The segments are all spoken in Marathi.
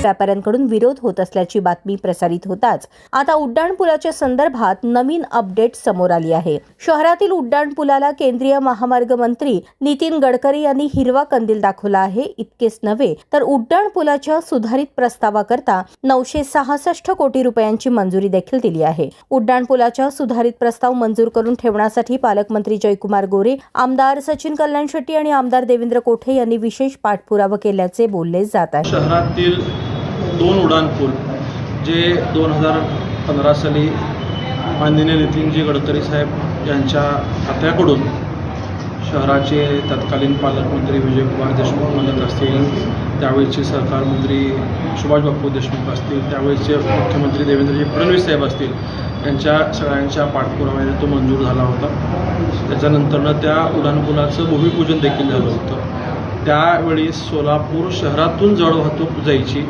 व्यापाऱ्यांकडून विरोध होत असल्याची बातमी प्रसारित होताच. आता उड्डाणपुलाच्या संदर्भात नवीन अपडेट समोर आली आहे. शहरातील उड्डाणपुलाला केंद्रीय महामार्ग मंत्री नितीन गडकरी यांनी हिरवा कंदील दाखवला आहे. इतकेच नव्हे तर उड्डाणपुलाच्या सुधारित प्रस्तावाकरता नऊशे सहासष्ट कोटी रुपयांची मंजुरी देखील दिली आहे. उड्डाणपुलाच्या सुधारित प्रस्ताव मंजूर करून ठेवण्यासाठी पालकमंत्री जयकुमार गोरे आमदार सचिन कल्याण शेट्टी आणि आमदार देवेंद्र कोठे यांनी विशेष पाठपुरावा केल्याचे बोलले जात आहे. शहरातील दोन उड्डाणपूल जे दोन हजार पंधरा साली माननीय नितीनजी गडकरी साहेब यांच्या खात्याकडून शहराचे तत्कालीन पालकमंत्री विजयकुमार देशमुख म्हणत असतील त्यावेळेचे सहकारमंत्री सुभाष बापू देशमुख असतील त्यावेळेचे मुख्यमंत्री देवेंद्रजी फडणवीस साहेब असतील यांच्या सगळ्यांच्या पाठपुराव्याने तो मंजूर झाला होता. त्याच्यानंतरनं त्या उड्डाणपुलाचं भूमिपूजन देखील झालं होतं. त्यावेळी सोलापूर शहरातून जड वाहतूक जायची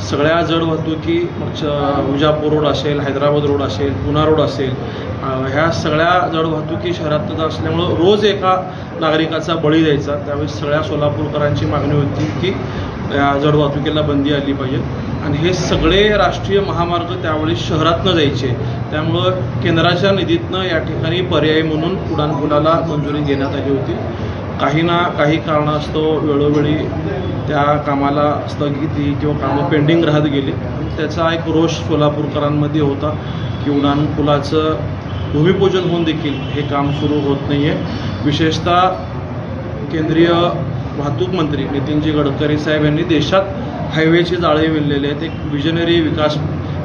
सगळ्या जड वाहतुकी मग विजापूर रोड असेल हैदराबाद रोड असेल पुणा रोड असेल ह्या सगळ्या जड वाहतुकी शहरात असल्यामुळं रोज एका नागरिकाचा बळी द्यायचा. त्यावेळी सगळ्या सोलापूरकरांची मागणी होती की या जड वाहतुकीला बंदी आली पाहिजे. आणि हे सगळे राष्ट्रीय महामार्ग त्यावेळी शहरातनं जायचे. त्यामुळं केंद्राच्या निधीतनं या ठिकाणी पर्याय म्हणून उड्डाणपुलाला मंजुरी देण्यात आली होती. काही ना काही कारणास्तव वेळोवेळी त्या कामाला स्थगिती किंवा कामं पेंडिंग राहत गेली. त्याचा एक रोष सोलापूरकरांमध्ये होता की उड्डाणपुलाचं भूमिपूजन होऊन देखील हे काम सुरू होत नाही आहे विशेषतः केंद्रीय वाहतूक मंत्री नितीनजी गडकरी साहेब यांनी देशात हायवेची जाळे विणलेले आहेत एक विजनरी विकास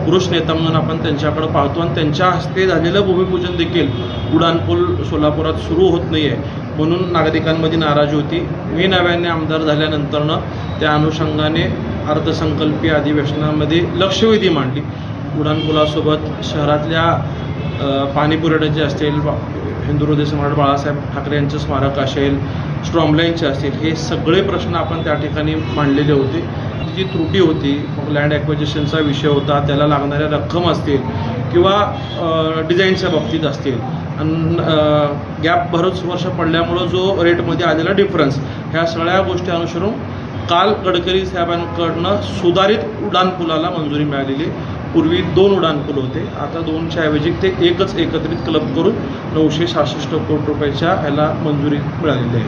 पुरुष नेता म्हणून आपण त्यांच्याकडे पाहतो आणि त्यांच्या हस्ते झालेलं भूमिपूजन देखील उड्डाणपूल सोलापुरात सुरू होत नाही आहे म्हणून नागरिकांमध्ये नाराजी होती. मी नव्याने आमदार झाल्यानंतरनं त्या अनुषंगाने अर्थसंकल्पीय अधिवेशनामध्ये लक्षवेधी मांडली. उड्डाणपुलासोबत शहरातल्या पाणी पुरवठ्याचे असतील हिंदू हृदय सम्राट बाळासाहेब ठाकरे यांचं स्मारक असेल स्ट्रॉमलाईनचे असतील हे सगळे प्रश्न आपण त्या ठिकाणी मांडलेले होते. जी त्रुटी होती मग लँड ॲक्विजिशनचा विषय होता त्याला लागणाऱ्या रक्कम असतील किंवा डिझाईन्सच्या डिझाईनच्या बाबतीत असतील. आणि गॅप बरंच वर्ष पडल्यामुळं जो रेटमध्ये आलेला डिफरन्स ह्या सगळ्या गोष्टी अनुसरून काल गडकरी साहेबांकडनं सुधारित उड्डाणपुलाला मंजुरी मिळालेली. पूर्वी दोन उड्डाणपूल होते. आता दोनच्या ऐवजी ते एकच एकत्रित क्लब करून नऊशे सहासष्ट कोटी रुपयाच्या ह्याला मंजुरी मिळालेली आहे.